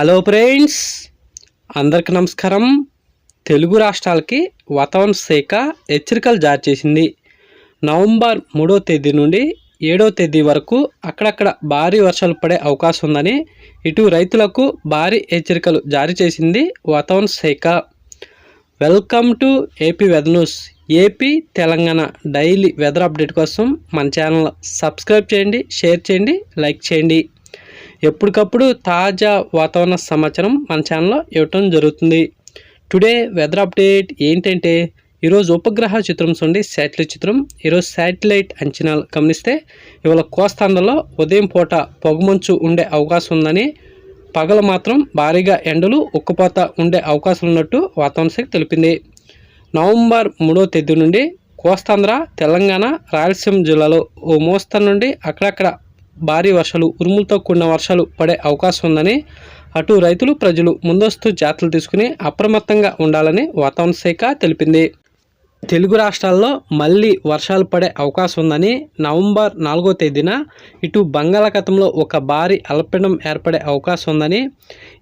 Hello friends అందరికి నమస్కారం. తెలుగు రాష్ట్రాలకి వాతావరణ శాఖ హెచ్చరికలు జారీ చేసింది. నవంబర్ మూడో తేదీ నుండి ఏడో తేదీ వరకు అక్కడక్కడ భారీ వర్షాలు పడే అవకాశం ఉందని ఇటు రైతులకు భారీ హెచ్చరికలు జారీ చేసింది వాతావరణ శాఖ. Welcome to A P weather news A P Telangana daily weather update కోసం మన ఛానల్ సబ్స్క్రైబ్ చేయండి షేర్ చేయండి లైక్ చేయండి. ఎప్పటికప్పుడు తాజా వాతావరణ సమాచారం మన ఛానల్లో ఇవ్వటం జరుగుతుంది. టుడే వెదర్ అప్డేట్ ఏంటంటే ఈరోజు ఉపగ్రహ చిత్రం చూడండి శాటిలైట్ చిత్రం. ఈరోజు శాటిలైట్ అంచనాలు గమనిస్తే ఇవాళ కోస్తాంధ్రలో ఉదయం పూట పొగమంచు ఉండే అవకాశం ఉందని పగలు మాత్రం భారీగా ఎండలు ఉక్కుపోత ఉండే అవకాశం ఉన్నట్టు వాతావరణ శాఖ తెలిపింది. నవంబర్ మూడో తేదీ నుండి కోస్తాంధ్ర తెలంగాణ రాయలసీమ జిల్లాలో ఓ మోస్తరు నుండి అక్కడక్కడ భారీ వర్షాలు ఉరుములతో కూడిన వర్షాలు పడే అవకాశం ఉందని అటు రైతులు ప్రజలు ముందస్తు జాగ్రత్తలు తీసుకుని అప్రమత్తంగా ఉండాలని వాతావరణ శాఖ తెలిపింది. తెలుగు రాష్ట్రాల్లో మళ్ళీ వర్షాలు పడే అవకాశం ఉందని నవంబర్ నాలుగో తేదీన ఇటు బంగాళాఖాతంలో ఒక భారీ అల్పపీడనం ఏర్పడే అవకాశం ఉందని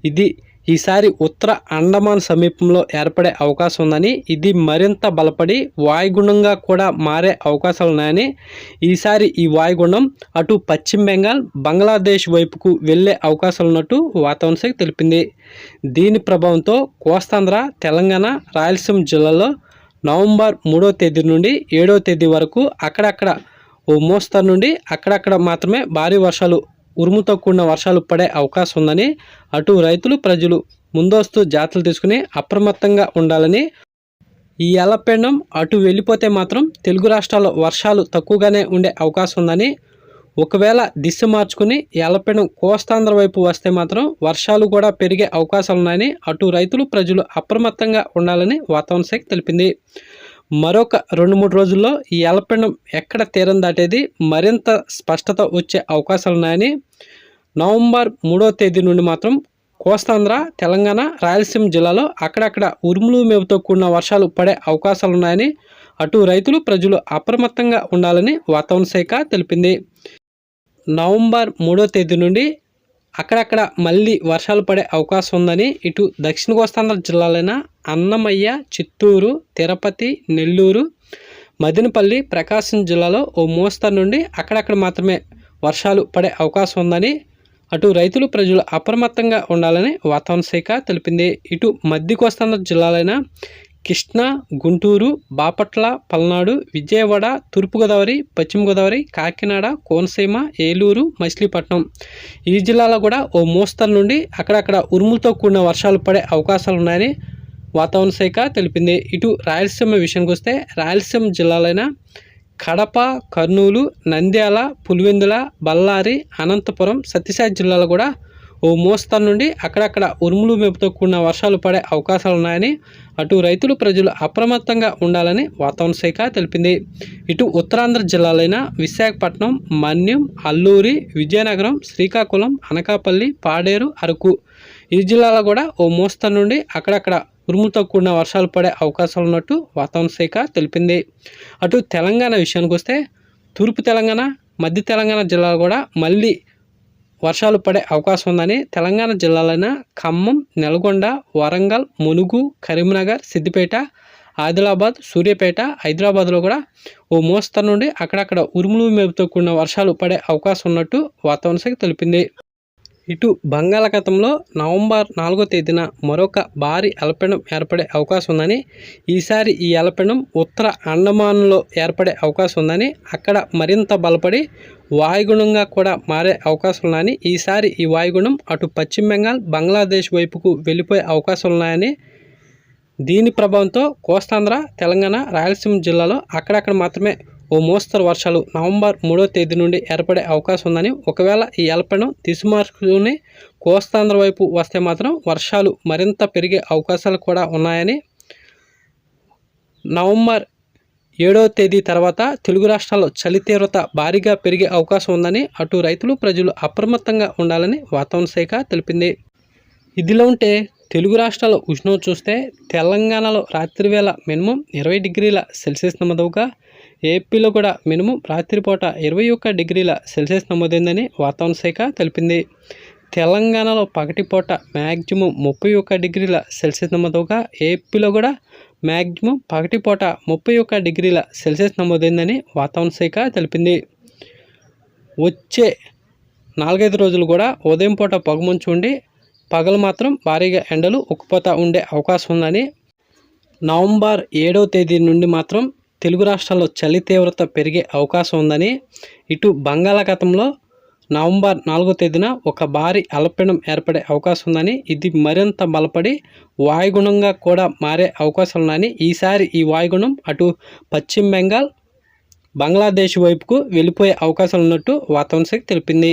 ఇది ఈసారి ఉత్తర అండమాన్ సమీపంలో ఏర్పడే అవకాశం ఉందని ఇది మరింత బలపడి వాయుగుండంగా కూడా మారే అవకాశాలు ఉన్నాయని ఈసారి ఈ వాయుగుండం అటు పశ్చిమ బెంగాల్ బంగ్లాదేశ్ వైపుకు వెళ్ళే అవకాశాలు ఉన్నట్టు వాతావరణ శాఖ తెలిపింది. దీని ప్రభావంతో కోస్తాంధ్ర తెలంగాణ రాయలసీమ జిల్లాలో నవంబర్ మూడో తేదీ నుండి ఏడో తేదీ వరకు అక్కడక్కడ ఓ మోస్తరు నుండి అక్కడక్కడ మాత్రమే భారీ వర్షాలు ఉరుముతో కూడిన వర్షాలు పడే అవకాశం ఉందని అటు రైతులు ప్రజలు ముందస్తు జాగ్రత్తలు తీసుకుని అప్రమత్తంగా ఉండాలని ఈ అలపెండం అటు వెళ్ళిపోతే మాత్రం తెలుగు రాష్ట్రాల్లో వర్షాలు తక్కువగానే ఉండే అవకాశం ఉందని ఒకవేళ దిశ మార్చుకుని ఈ కోస్తాంధ్ర వైపు వస్తే మాత్రం వర్షాలు కూడా పెరిగే అవకాశాలు ఉన్నాయని అటు రైతులు ప్రజలు అప్రమత్తంగా ఉండాలని వాతావరణ శాఖ తెలిపింది. మరొక రెండు మూడు రోజుల్లో ఈ అల్పపీడనం ఎక్కడ తీరం దాటేది మరింత స్పష్టత వచ్చే అవకాశాలు ఉన్నాయని నవంబర్ మూడో తేదీ నుండి మాత్రం కోస్తాంధ్ర తెలంగాణ రాయలసీమ జిల్లాలో అక్కడక్కడ ఉరుములు మేపుతో కూడిన వర్షాలు పడే అవకాశాలు ఉన్నాయని అటు రైతులు ప్రజలు అప్రమత్తంగా ఉండాలని వాతావరణ శాఖ తెలిపింది. నవంబర్ మూడో తేదీ నుండి అక్కడక్కడ మళ్ళీ వర్షాలు పడే అవకాశం ఉందని ఇటు దక్షిణ కోస్తాంధ్ర జిల్లాలైన అన్నమయ్య చిత్తూరు తిరుపతి నెల్లూరు మదినపల్లి ప్రకాశం జిల్లాలో ఓ మోస్తరు నుండి అక్కడక్కడ మాత్రమే వర్షాలు పడే అవకాశం ఉందని అటు రైతులు ప్రజలు అప్రమత్తంగా ఉండాలని వాతావరణ శాఖ తెలిపింది. ఇటు మధ్య కోస్తాంధ్ర జిల్లాలైన కృష్ణా గుంటూరు బాపట్ల పల్నాడు విజయవాడ తూర్పుగోదావరి పశ్చిమ గోదావరి కాకినాడ కోనసీమ ఏలూరు మచిలీపట్నం. ఈ జిల్లాలో కూడా ఓ మోస్తరు నుండి అక్కడక్కడ ఉరుములతో కూడిన వర్షాలు పడే అవకాశాలు ఉన్నాయని వాతావరణ శాఖ తెలిపింది. ఇటు రాయలసీమ విషయానికి వస్తే రాయలసీమ జిల్లాలైన కడప కర్నూలు నంద్యాల పులివెందుల బళ్ళారి అనంతపురం సత్యసాయి జిల్లాలో కూడా ఓ మోస్తరు నుండి అక్కడక్కడ ఉరుములు మెప్పుతో కూడిన వర్షాలు పడే అవకాశాలు ఉన్నాయని అటు రైతులు ప్రజలు అప్రమత్తంగా ఉండాలని వాతావరణ శాఖ తెలిపింది. ఇటు ఉత్తరాంధ్ర జిల్లాలైన విశాఖపట్నం మన్యం అల్లూరి విజయనగరం శ్రీకాకుళం అనకాపల్లి పాడేరు అరకు ఈ జిల్లాలో కూడా ఓ మోస్తరు నుండి అక్కడక్కడ ఉరుముతో కూడిన వర్షాలు పడే అవకాశాలు ఉన్నట్టు వాతావరణ శాఖ తెలిపింది. అటు తెలంగాణ విషయానికి వస్తే తూర్పు తెలంగాణ మధ్య తెలంగాణ జిల్లాలో కూడా మళ్ళీ వర్షాలు పడే అవకాశం ఉందని తెలంగాణ జిల్లాలైన ఖమ్మం నల్గొండ వరంగల్ మునుగు కరీంనగర్ సిద్దిపేట ఆదిలాబాద్ సూర్యాపేట హైదరాబాద్లో కూడా ఓ మోస్తరు నుండి అక్కడక్కడ ఉరుములు మేపుతో కూడిన వర్షాలు పడే అవకాశం ఉన్నట్టు వాతావరణ శాఖ తెలిపింది. ఇటు బంగాళాఖాతంలో నవంబర్ నాలుగో తేదీన మరొక భారీ అల్పపీడనం ఏర్పడే అవకాశం ఉందని ఈసారి ఈ అల్పపీడనం ఉత్తర అండమాన్లో ఏర్పడే అవకాశం ఉందని అక్కడ మరింత బలపడి వాయుగుణంగా కూడా మారే అవకాశం ఉన్నాయని ఈసారి ఈ వాయుగుణం అటు పశ్చిమ బెంగాల్ బంగ్లాదేశ్ వైపుకు వెళ్ళిపోయే అవకాశాలు ఉన్నాయని దీని ప్రభావంతో కోస్తాంధ్ర తెలంగాణ రాయలసీమ జిల్లాలో అక్కడక్కడ మాత్రమే ఓ మోస్తరు వర్షాలు నవంబర్ మూడో తేదీ నుండి ఏర్పడే అవకాశం ఉందని ఒకవేళ ఈ అల్పడం దిశమార్కుని కోస్తాంధ్ర వైపు వస్తే మాత్రం వర్షాలు మరింత పెరిగే అవకాశాలు కూడా ఉన్నాయని నవంబర్ ఏడో తేదీ తర్వాత తెలుగు రాష్ట్రాల్లో చలి తీవ్రత భారీగా పెరిగే అవకాశం ఉందని అటు రైతులు ప్రజలు అప్రమత్తంగా ఉండాలని వాతావరణ శాఖ తెలిపింది. ఇదిలో ఉంటే తెలుగు రాష్ట్రాల ఉష్ణోగ్రత చూస్తే తెలంగాణలో రాత్రి వేళ మినిమం ఇరవై డిగ్రీల సెల్సియస్ నమోదవుగా ఏపీలో కూడా మినిమం రాత్రిపూట ఇరవై ఒక్క డిగ్రీల సెల్సియస్ నమోదైందని వాతావరణ శాఖ తెలిపింది. తెలంగాణలో పగటిపూట మ్యాక్సిమం ముప్పై ఒక్క డిగ్రీల సెల్సియస్ నమోదవగా ఏపీలో కూడా మ్యాక్సిమం పగటిపూట ముప్పై ఒక్క డిగ్రీల సెల్సియస్ నమోదైందని వాతావరణ శాఖ తెలిపింది. వచ్చే నాలుగైదు రోజులు కూడా ఉదయం పూట పొగమంచు ఉండి పగలు మాత్రం భారీగా ఎండలు ఉక్కుపోతా ఉండే అవకాశం ఉందని నవంబర్ ఏడవ తేదీ నుండి మాత్రం తెలుగు రాష్ట్రాల్లో చలి తీవ్రత పెరిగే అవకాశం ఉందని ఇటు బంగాళాఖాతంలో నవంబర్ నాలుగో తేదీన ఒక భారీ అల్పపీడనం ఏర్పడే అవకాశం ఉందని ఇది మరింత బలపడి వాయుగుణంగా కూడా మారే అవకాశాలు ఉన్నాయని ఈసారి ఈ వాయుగుణం అటు పశ్చిమ బెంగాల్ బంగ్లాదేశ్ వైపుకు వెళ్ళిపోయే అవకాశాలు ఉన్నట్టు వాతావరణ శాఖ తెలిపింది.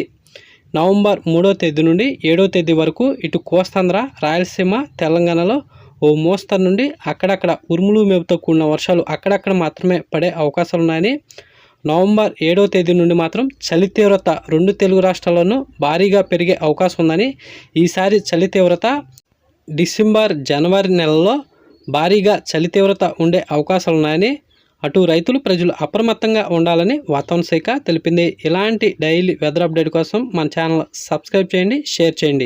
నవంబర్ మూడో తేదీ నుండి ఏడో తేదీ వరకు ఇటు కోస్తాంధ్ర రాయలసీమ తెలంగాణలో ఓ మోస్తరు నుండి అక్కడక్కడ ఉరుములు మేపుతో కూడిన వర్షాలు అక్కడక్కడ మాత్రమే పడే అవకాశాలు ఉన్నాయని నవంబర్ ఏడో తేదీ నుండి మాత్రం చలి తీవ్రత రెండు తెలుగు రాష్ట్రాల్లోనూ భారీగా పెరిగే అవకాశం ఉందని ఈసారి చలి తీవ్రత డిసెంబర్ జనవరి నెలలో భారీగా చలి తీవ్రత ఉండే అవకాశాలు ఉన్నాయని అటు రైతులు ప్రజలు అప్రమత్తంగా ఉండాలని వాతావరణ శాఖ తెలిపింది. ఇలాంటి డైలీ వెదర్ అప్డేట్ కోసం మన ఛానల్ సబ్స్క్రైబ్ చేయండి షేర్ చేయండి.